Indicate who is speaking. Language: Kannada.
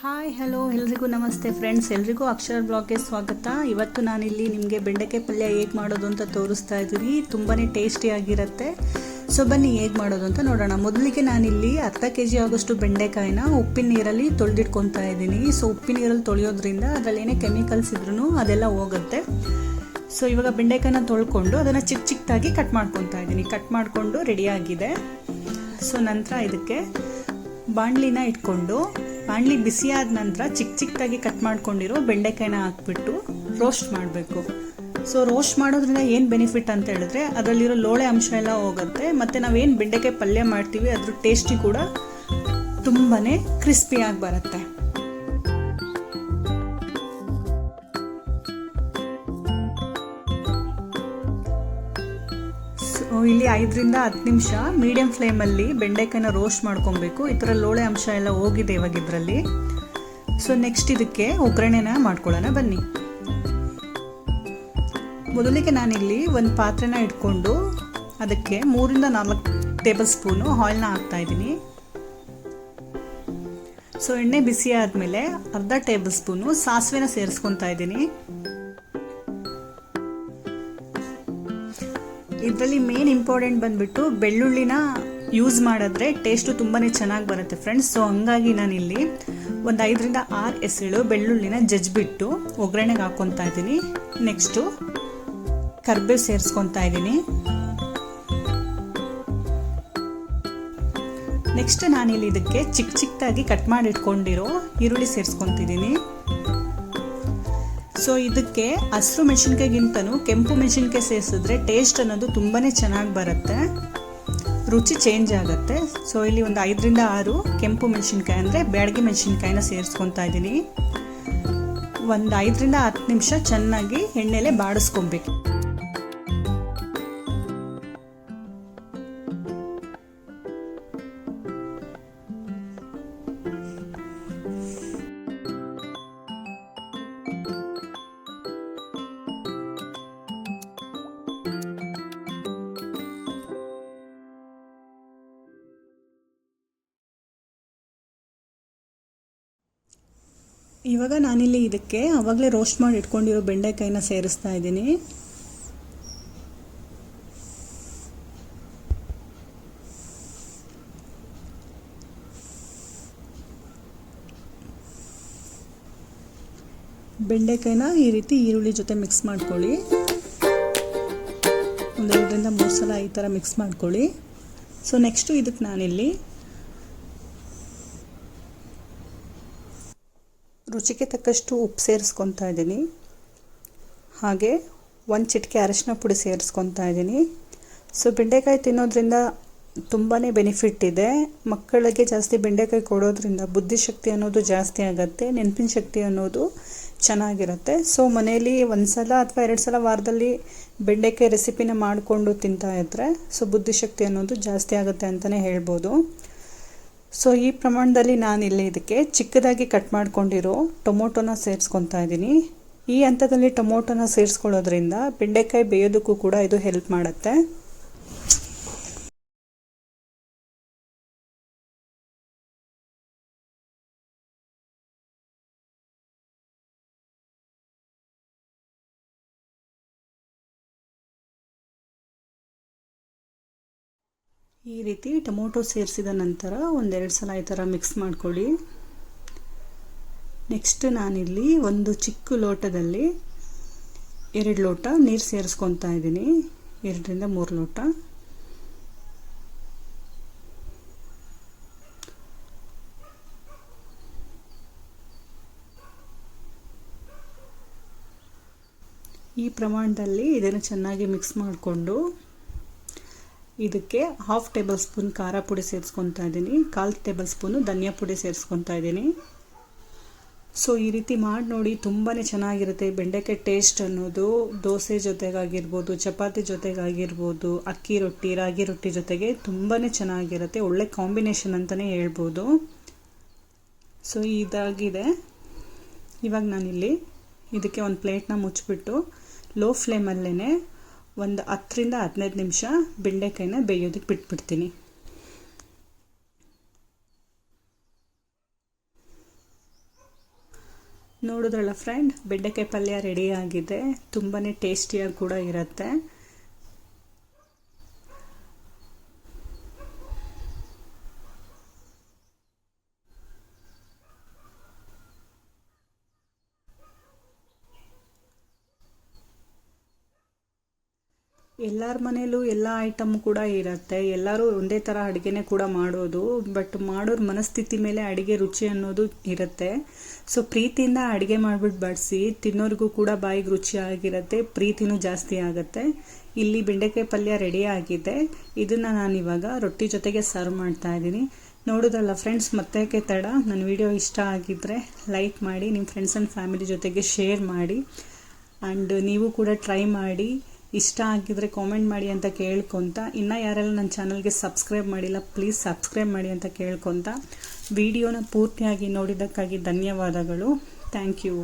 Speaker 1: ಹಾಯ್ ಹಲೋ ಎಲ್ರಿಗೂ ನಮಸ್ತೆ ಫ್ರೆಂಡ್ಸ್ ಎಲ್ರಿಗೂ ಅಕ್ಷರ ಬ್ಲಾಗ್ಗೆ ಸ್ವಾಗತ. ಇವತ್ತು ನಾನಿಲ್ಲಿ ನಿಮಗೆ ಬೆಂಡೆಕಾಯಿ ಪಲ್ಯ ಹೇಗೆ ಮಾಡೋದು ಅಂತ ತೋರಿಸ್ತಾ ಇದ್ದೀನಿ. ತುಂಬಾ ಟೇಸ್ಟಿಯಾಗಿರುತ್ತೆ ಸೊ ಬನ್ನಿ ಹೇಗೆ ಮಾಡೋದು ಅಂತ ನೋಡೋಣ. ಮೊದಲಿಗೆ ನಾನಿಲ್ಲಿ ಅರ್ಧ ಕೆ ಜಿ ಆಗೋಷ್ಟು ಬೆಂಡೆಕಾಯಿನ ಉಪ್ಪಿನ ನೀರಲ್ಲಿ ತೊಳೆದಿಟ್ಕೊತಾ ಇದ್ದೀನಿ. ಸೊ ಉಪ್ಪಿನ ನೀರಲ್ಲಿ ತೊಳೆಯೋದ್ರಿಂದ ಅದರಲ್ಲಿ ಏನೇ ಕೆಮಿಕಲ್ಸ್ ಇದ್ರೂ ಅದೆಲ್ಲ ಹೋಗುತ್ತೆ. ಸೊ ಇವಾಗ ಬೆಂಡೆಕಾಯಿನ ತೊಳ್ಕೊಂಡು ಅದನ್ನು ಚಿಕ್ಕ ಚಿಕ್ಕದಾಗಿ ಕಟ್ ಮಾಡ್ಕೊತಾ ಇದ್ದೀನಿ. ಕಟ್ ಮಾಡಿಕೊಂಡು ರೆಡಿಯಾಗಿದೆ ಸೊ ನಂತರ ಇದಕ್ಕೆ ಬಾಣಲಿನ ಇಟ್ಕೊಂಡು ಬಾಣಲಿ ಬಿಸಿ ಆದ ನಂತರ ಚಿಕ್ಕ ಚಿಕ್ಕದಾಗಿ ಕಟ್ ಮಾಡ್ಕೊಂಡಿರೋ ಬೆಂಡೆಕಾಯಿನ ಹಾಕ್ಬಿಟ್ಟು ರೋಸ್ಟ್ ಮಾಡಬೇಕು. ಸೊ ರೋಸ್ಟ್ ಮಾಡೋದ್ರಿಂದ ಏನು ಬೆನಿಫಿಟ್ ಅಂತ ಹೇಳಿದ್ರೆ ಅದರಲ್ಲಿರೋ ಲೋಳೆ ಅಂಶ ಎಲ್ಲ ಹೋಗುತ್ತೆ. ಮತ್ತು ನಾವೇನು ಬೆಂಡೆಕಾಯಿ ಪಲ್ಯ ಮಾಡ್ತೀವಿ ಅದ್ರ ಟೇಸ್ಟಿ ಕೂಡ ತುಂಬಾ ಕ್ರಿಸ್ಪಿಯಾಗಿ ಬರುತ್ತೆ. ಇಲ್ಲಿ ಐದರಿಂದ ಹತ್ತು ನಿಮಿಷ ಮೀಡಿಯಂ ಫ್ಲೇಮಲ್ಲಿ ಬೆಂಡೆಕಾಯಿನ ರೋಸ್ಟ್ ಮಾಡ್ಕೊಬೇಕು. ಈ ಥರ ಲೋಳೆ ಅಂಶ ಎಲ್ಲ ಹೋಗಿದೆ ಇವಾಗ ಇದರಲ್ಲಿ. ಸೊ ನೆಕ್ಸ್ಟ್ ಇದಕ್ಕೆ ಒಗ್ಗರಣೆನ ಮಾಡ್ಕೊಳ್ಳೋಣ. ಬನ್ನಿ. ಮೊದಲಿಗೆ ನಾನಿಲ್ಲಿ ಒಂದು ಪಾತ್ರೆನ ಇಟ್ಕೊಂಡು ಅದಕ್ಕೆ ಮೂರಿಂದ ನಾಲ್ಕು ಟೇಬಲ್ ಸ್ಪೂನು ಆಯಿಲ್ನ ಹಾಕ್ತಾ ಇದ್ದೀನಿ. ಸೊ ಎಣ್ಣೆ ಬಿಸಿ ಆದಮೇಲೆ ಅರ್ಧ ಟೇಬಲ್ ಸ್ಪೂನು ಸಾಸಿವೆನ ಸೇರಿಸ್ಕೊತಾ ಇದ್ದೀನಿ. ಇದರಲ್ಲಿ ಮೇನ್ ಇಂಪಾರ್ಟೆಂಟ್ ಬಂದ್ಬಿಟ್ಟು ಬೆಳ್ಳುಳ್ಳಿನ ಯೂಸ್ ಮಾಡಿದ್ರೆ ಟೇಸ್ಟು ತುಂಬಾ ಚೆನ್ನಾಗಿ ಬರುತ್ತೆ ಫ್ರೆಂಡ್ಸ್ ಸೊ ಹಂಗಾಗಿ ನಾನಿಲ್ಲಿ ಒಂದು ಐದರಿಂದ ಆರು ಎಸಳು ಬೆಳ್ಳುಳ್ಳಿನ ಜಜ್ಜಿಬಿಟ್ಟು ಒಗ್ಗರಣೆಗೆ ಹಾಕ್ಕೊತಾ ಇದ್ದೀನಿ. ನೆಕ್ಸ್ಟು ಕರ್ಬೇವು ಸೇರಿಸ್ಕೊತಾ ಇದ್ದೀನಿ. ನೆಕ್ಸ್ಟ್ ನಾನಿಲ್ಲಿ ಇದಕ್ಕೆ ಚಿಕ್ಕ ಚಿಕ್ಕದಾಗಿ ಕಟ್ ಮಾಡಿ ಇಟ್ಕೊಂಡಿರೋ ಈರುಳ್ಳಿ ಸೇರಿಸ್ಕೊತಿದ್ದೀನಿ. ಸೊ ಇದಕ್ಕೆ ಹಸಿರು ಮೆಣಸಿನ್ಕಾಯಿಗಿಂತನೂ ಕೆಂಪು ಮೆಣಸಿನ್ಕಾಯಿ ಸೇರಿಸಿದ್ರೆ ಟೇಸ್ಟ್ ಅನ್ನೋದು ತುಂಬಾ ಚೆನ್ನಾಗಿ ಬರುತ್ತೆ. ರುಚಿ ಚೇಂಜ್ ಆಗುತ್ತೆ. ಸೊ ಇಲ್ಲಿ ಒಂದು ಐದರಿಂದ ಆರು ಕೆಂಪು ಮೆಣಸಿನ್ಕಾಯಿ ಅಂದರೆ ಬ್ಯಾಡಗಿ ಮೆಣಸಿನ್ಕಾಯಿನ ಸೇರಿಸ್ಕೊತಾ ಇದ್ದೀನಿ. ಒಂದು ಐದರಿಂದ ಹತ್ತು ನಿಮಿಷ ಚೆನ್ನಾಗಿ ಎಣ್ಣೆಲೆ ಬಾಡಿಸ್ಕೊಬೇಕು. ಇವಾಗ ನಾನಿಲ್ಲಿ ಇದಕ್ಕೆ ಆವಾಗಲೇ ರೋಸ್ಟ್ ಮಾಡಿ ಇಟ್ಕೊಂಡಿರೋ ಬೆಂಡೆಕಾಯಿನ ಸೇರಿಸ್ತಾ ಇದ್ದೀನಿ. ಬೆಂಡೆಕಾಯಿನ ಈ ರೀತಿ ಈರುಳ್ಳಿ ಜೊತೆ ಮಿಕ್ಸ್ ಮಾಡ್ಕೊಳ್ಳಿ. ಒಂದೆರಡರಿಂದ ಮೂರು ಸಲ ಈ ಥರ ಮಿಕ್ಸ್ ಮಾಡ್ಕೊಳ್ಳಿ. ಸೊ ನೆಕ್ಸ್ಟು ಇದಕ್ಕೆ ನಾನಿಲ್ಲಿ ರುಚಿಗೆ ತಕ್ಕಷ್ಟು ಉಪ್ಪು ಸೇರಿಸ್ಕೊತಾ ಇದ್ದೀನಿ. ಹಾಗೆ ಒಂದು ಚಿಟಿಕೆ ಅರಶಿನ ಪುಡಿ ಸೇರಿಸ್ಕೊತಾ ಇದ್ದೀನಿ. ಸೊ ಬೆಂಡೆಕಾಯಿ ತಿನ್ನೋದ್ರಿಂದ ತುಂಬಾ ಬೆನಿಫಿಟ್ ಇದೆ. ಮಕ್ಕಳಿಗೆ ಜಾಸ್ತಿ ಬೆಂಡೆಕಾಯಿ ಕೊಡೋದ್ರಿಂದ ಬುದ್ಧಿಶಕ್ತಿ ಅನ್ನೋದು ಜಾಸ್ತಿ ಆಗುತ್ತೆ, ನೆನಪಿನ ಶಕ್ತಿ ಅನ್ನೋದು ಚೆನ್ನಾಗಿರುತ್ತೆ. ಸೊ ಮನೆಯಲ್ಲಿ ಒಂದು ಸಲ ಅಥವಾ ಎರಡು ಸಲ ವಾರದಲ್ಲಿ ಬೆಂಡೆಕಾಯಿ ರೆಸಿಪಿನ ಮಾಡಿಕೊಂಡು ತಿಂತಾ ಇದ್ದರೆ ಸೊ ಬುದ್ಧಿಶಕ್ತಿ ಅನ್ನೋದು ಜಾಸ್ತಿ ಆಗುತ್ತೆ ಅಂತಲೇ ಹೇಳ್ಬೋದು. ಸೊ ಈ ಪ್ರಮಾಣದಲ್ಲಿ ನಾನು ಇದಕ್ಕೆ ಚಿಕ್ಕದಾಗಿ ಕಟ್ ಮಾಡ್ಕೊಂಡಿರೋ ಟೊಮೊಟೊನ ಸೇರಿಸ್ಕೊತಾ ಇದ್ದೀನಿ. ಈ ಹಂತದಲ್ಲಿ ಟೊಮೊಟೊನ ಸೇರಿಸ್ಕೊಳ್ಳೋದ್ರಿಂದ ಬೆಂಡೆಕಾಯಿ ಬೇಯೋದಕ್ಕೂ ಕೂಡ ಇದು ಹೆಲ್ಪ್ ಮಾಡುತ್ತೆ. ಈ ರೀತಿ ಟೊಮೊಟೊ ಸೇರಿಸಿದ ನಂತರ ಒಂದೆರಡು ಸಲ ಈ ಥರ ಮಿಕ್ಸ್ ಮಾಡ್ಕೊಳ್ಳಿ. ನೆಕ್ಸ್ಟ್ ನಾನಿಲ್ಲಿ ಒಂದು ಚಿಕ್ಕ ಲೋಟದಲ್ಲಿ ಎರಡು ಲೋಟ ನೀರು ಸೇರಿಸ್ಕೊತಾ ಇದ್ದೀನಿ. ಎರಡರಿಂದ ಮೂರು ಲೋಟ. ಈ ಪ್ರಮಾಣದಲ್ಲಿ ಇದನ್ನು ಚೆನ್ನಾಗಿ ಮಿಕ್ಸ್ ಮಾಡಿಕೊಂಡು ಇದಕ್ಕೆ ಹಾಫ್ ಟೇಬಲ್ ಸ್ಪೂನ್ ಖಾರ ಪುಡಿ ಸೇರಿಸ್ಕೊತಾ ಇದ್ದೀನಿ. ಕಾಲು ಟೇಬಲ್ ಸ್ಪೂನು ಧನಿಯಾ ಪುಡಿ ಸೇರಿಸ್ಕೊತಾ ಇದ್ದೀನಿ. ಸೊ ಈ ರೀತಿ ಮಾಡಿ ನೋಡಿ ತುಂಬಾ ಚೆನ್ನಾಗಿರುತ್ತೆ. ಬೆಂಡೆಕಾಯಿ ಟೇಸ್ಟ್ ಅನ್ನೋದು ದೋಸೆ ಜೊತೆಗಾಗಿರ್ಬೋದು, ಚಪಾತಿ ಜೊತೆಗಾಗಿರ್ಬೋದು, ಅಕ್ಕಿ ರೊಟ್ಟಿ, ರಾಗಿ ರೊಟ್ಟಿ ಜೊತೆಗೆ ತುಂಬಾ ಚೆನ್ನಾಗಿರುತ್ತೆ. ಒಳ್ಳೆ ಕಾಂಬಿನೇಷನ್ ಅಂತಲೇ ಹೇಳ್ಬೋದು. ಸೊ ಇದಾಗಿದೆ. ಇವಾಗ ನಾನಿಲ್ಲಿ ಇದಕ್ಕೆ ಒಂದು ಪ್ಲೇಟ್ನ ಮುಚ್ಚಿಬಿಟ್ಟು ಲೋ ಫ್ಲೇಮಲ್ಲೇ ಒಂದು ಹತ್ತರಿಂದ ಹದಿನೈದು ನಿಮಿಷ ಬೆಂಡೆಕಾಯಿನ ಬೇಯೋದಕ್ಕೆ ಬಿಟ್ಬಿಡ್ತೀನಿ. ನೋಡಿದ್ರಲ್ಲ ಫ್ರೆಂಡ್ ಬೆಂಡೆಕಾಯಿ ಪಲ್ಯ ರೆಡಿ ಆಗಿದೆ. ತುಂಬಾ ಟೇಸ್ಟಿಯಾಗಿ ಕೂಡ ಇರುತ್ತೆ. ಎಲ್ಲರ ಮನೇಲೂ ಎಲ್ಲ ಐಟಮ್ ಕೂಡ ಇರುತ್ತೆ. ಎಲ್ಲರೂ ಒಂದೇ ಥರ ಅಡುಗೆನೇ ಕೂಡ ಮಾಡೋದು. ಬಟ್ ಮಾಡೋರ ಮನಸ್ಥಿತಿ ಮೇಲೆ ಅಡುಗೆ ರುಚಿ ಅನ್ನೋದು ಇರುತ್ತೆ. ಸೊ ಪ್ರೀತಿಯಿಂದ ಅಡುಗೆ ಮಾಡಿಬಿಟ್ಟು ಬಡಿಸಿ ತಿನ್ನೋರಿಗೂ ಕೂಡ ಬಾಯಿಗೆ ರುಚಿಯಾಗಿರುತ್ತೆ ಪ್ರೀತಿನೂ ಜಾಸ್ತಿ ಆಗುತ್ತೆ. ಇಲ್ಲಿ ಬೆಂಡೆಕಾಯಿ ಪಲ್ಯ ರೆಡಿ ಆಗಿದೆ. ಇದನ್ನು ನಾನು ಇವಾಗ ರೊಟ್ಟಿ ಜೊತೆಗೆ ಸರ್ವ್ ಮಾಡ್ತಾ ಇದ್ದೀನಿ. ನೋಡೋದಲ್ಲ ಫ್ರೆಂಡ್ಸ್ ಮತ್ತೆ ತಡ? ನನ್ನ ವಿಡಿಯೋ ಇಷ್ಟ ಆಗಿದ್ದರೆ ಲೈಕ್ ಮಾಡಿ ನಿಮ್ಮ ಫ್ರೆಂಡ್ಸ್ ಆ್ಯಂಡ್ ಫ್ಯಾಮಿಲಿ ಜೊತೆಗೆ ಶೇರ್ ಮಾಡಿ. ಆ್ಯಂಡ್ ನೀವು ಕೂಡ ಟ್ರೈ ಮಾಡಿ. ಇಷ್ಟ ಆಗಿದ್ರೆ ಕಾಮೆಂಟ್ ಮಾಡಿ ಅಂತ ಕೇಳ್ಕೊತ. ಇನ್ನು ಯಾರೆಲ್ಲ ನನ್ನ ಚಾನಲ್ಗೆ ಸಬ್ಸ್ಕ್ರೈಬ್ ಮಾಡಿಲ್ಲ ಪ್ಲೀಸ್ ಸಬ್ಸ್ಕ್ರೈಬ್ ಮಾಡಿ ಅಂತ ಕೇಳ್ಕೊತ. ವಿಡಿಯೋನ ಪೂರ್ತಿಯಾಗಿ ನೋಡಿದ್ದಕ್ಕಾಗಿ ಧನ್ಯವಾದಗಳು. Thank you